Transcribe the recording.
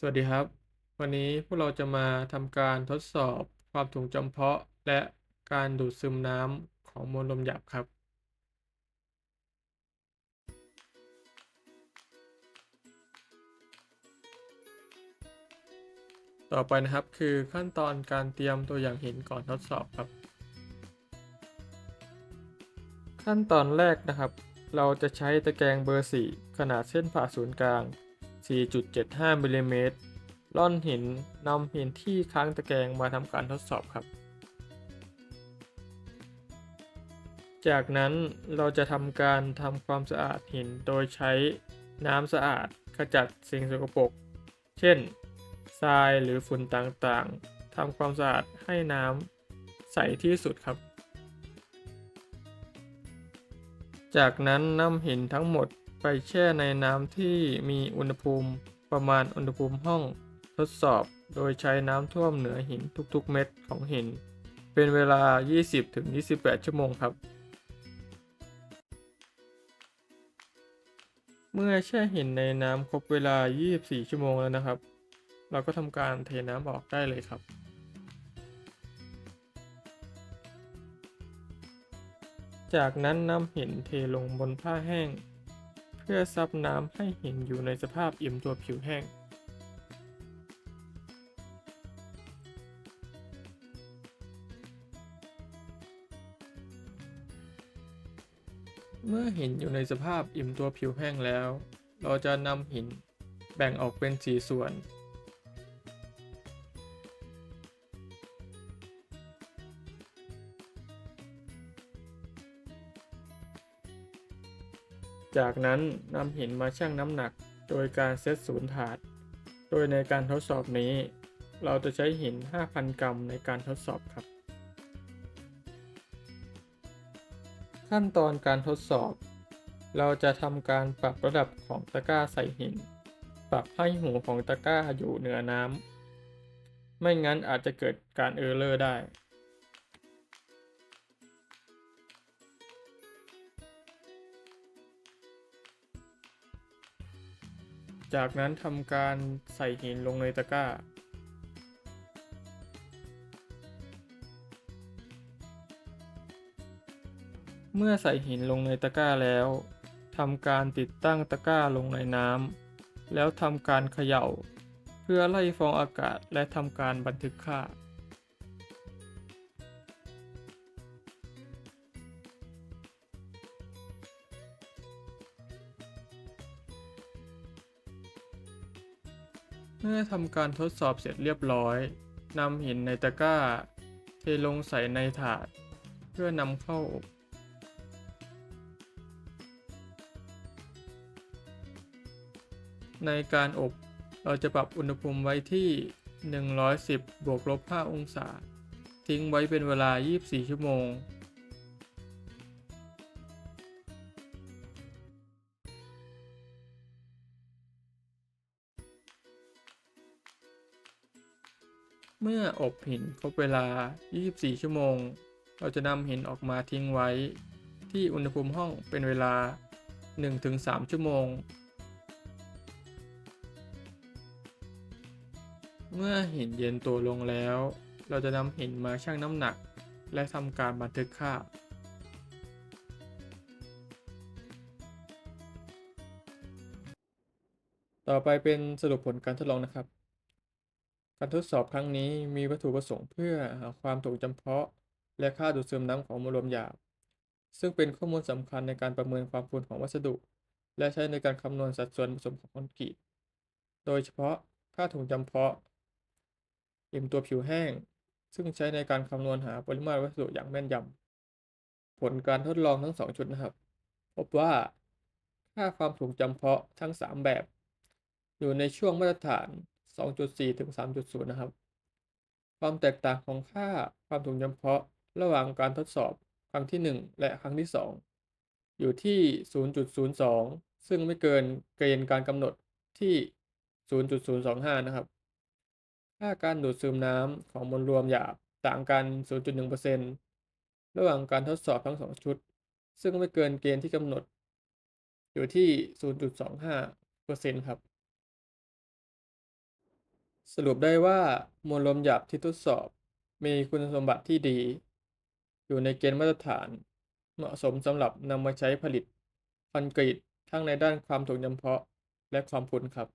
สวัสดีครับ วันนี้พวกเราจะมาทำการทดสอบความถ่วงจำเพาะ และการดูดซึมน้ำของมวลลมหยาบครับ ต่อไปนะครับคือขั้นตอนการเตรียมตัวอย่างหินก่อนทดสอบครับ ขั้นตอนแรกนะครับ เราจะใช้ตะแกรงเบอร์ 4 ขนาดเส้นผ่าศูนย์กลาง 4.75มิลลิเมตรร่อนหินนำหินที่ค้างตะแกรงมาทำการทดสอบครับ จากนั้นเราจะทำการทำความสะอาดหินโดยใช้น้ำสะอาดขจัดสิ่งสกปรก เช่น ทรายหรือฝุ่นต่างๆ ทำความสะอาดให้น้ำใสที่สุดครับ จากนั้นนำหินทั้งหมด ไปแช่ในน้ำที่มีอุณหภูมิประมาณอุณหภูมิห้องทดสอบ โดยใช้น้ำท่วมเหนือหินทุกๆ เม็ดของหิน เป็นเวลา 20-28 ชั่วโมงครับ เมื่อแช่หินในน้ำครบเวลา 24 ชั่วโมงแล้วนะครับ เราก็ทำการเทน้ำออกได้เลยครับจากนั้นนำหินเทลงบนผ้าแห้ง พื่อซับน้ำให้หินอยู่ในสภาพอิ่มตัวผิวแห้ง เมื่อหินอยู่ในสภาพอิ่มตัวผิวแห้งแล้ว เราจะนำหินแบ่งออกเป็นสีส่วน จากนั้นนำหินมาชั่งน้ำหนักโดยการเซตศูนย์ถาด โดยในการทดสอบนี้ เราจะใช้หิน 5,000 กรัมในการทดสอบครับ ขั้นตอนการทดสอบ เราจะทำการปรับระดับของตะกร้าใส่หิน ปรับให้หูของตะกร้าอยู่เหนือน้ำไม่งั้นอาจจะเกิดการเออร์เลอร์ได้ จากนั้นทำการใส่หินลงในตะกร้า เมื่อใส่หินลงในตะกร้าแล้วทำการติดตั้งตะกร้าลงในน้ำแล้วทำการเขย่า เพื่อไล่ฟองอากาศและทำการบันทึกค่า เมื่อทำการทดสอบเสร็จเรียบร้อยนำหินในตะกร้า เทลงใส่ในถาด เพื่อนำเข้าอบในการอบเราจะปรับอุณหภูมิไว้ที่ 110 บวกลบ 5 องศา ทิ้งไว้เป็นเวลา 24 ชั่วโมง เมื่ออบหินครบเวลา 24 ชั่วโมง เราจะนำหินออกมาทิ้งไว้ ที่อุณหภูมิห้องเป็นเวลา 1-3 ชั่วโมง เมื่อหินเย็นตัวลงแล้ว เราจะนำหินมาชั่งน้ำหนัก และทำการบันทึกค่าต่อไปเป็นสรุปผลการทดลองนะครับ การทดสอบครั้งนี้มีวัตถุประสงค์เพื่อหาความถูกจำเพาะ และค่าดูดซึมน้ำของมวลรวมหยาบ ซึ่งเป็นข้อมูลสำคัญในการประเมินความฟูนของวัสดุ และใช้ในการคำนวณสัดส่วนผสมของคอนกรีต โดยเฉพาะค่าถุงจำเพาะอิ่มตัวผิวแห้ง ซึ่งใช้ในการคำนวณหาปริมาตรวัสดุอย่างแม่นยำ ผลการทดลองทั้ง 2 ชุดนะครับ พบว่าค่าความถูกจำเพาะทั้ง 3 แบบ อยู่ในช่วงมาตรฐาน 2.4 ถึง 3.0 นะครับ ความแตกต่างของค่าความถูกจำเพาะระหว่างการทดสอบครั้งที่ 1 และครั้งที่ 2 อยู่ที่ 0.02 ซึ่งไม่เกินเกณฑ์การกำหนดที่ 0.025 นะครับ ค่าการดูดซึมน้ำของมวลรวมหยาบต่างกัน 0.1%ระหว่างการทดสอบทั้ง 2 ชุด ซึ่งไม่เกินเกณฑ์ที่กำหนด อยู่ที่ 0.25%ครับ สรุปได้ว่ามวลลมหยาบที่ทดสอบ มีคุณสมบัติที่ดี อยู่ในเกณฑ์มาตรฐาน เหมาะสมสำหรับนำมาใช้ผลิตคอนกรีตทั้งในด้านความถ่วงยำเพาะและความพ้นครับ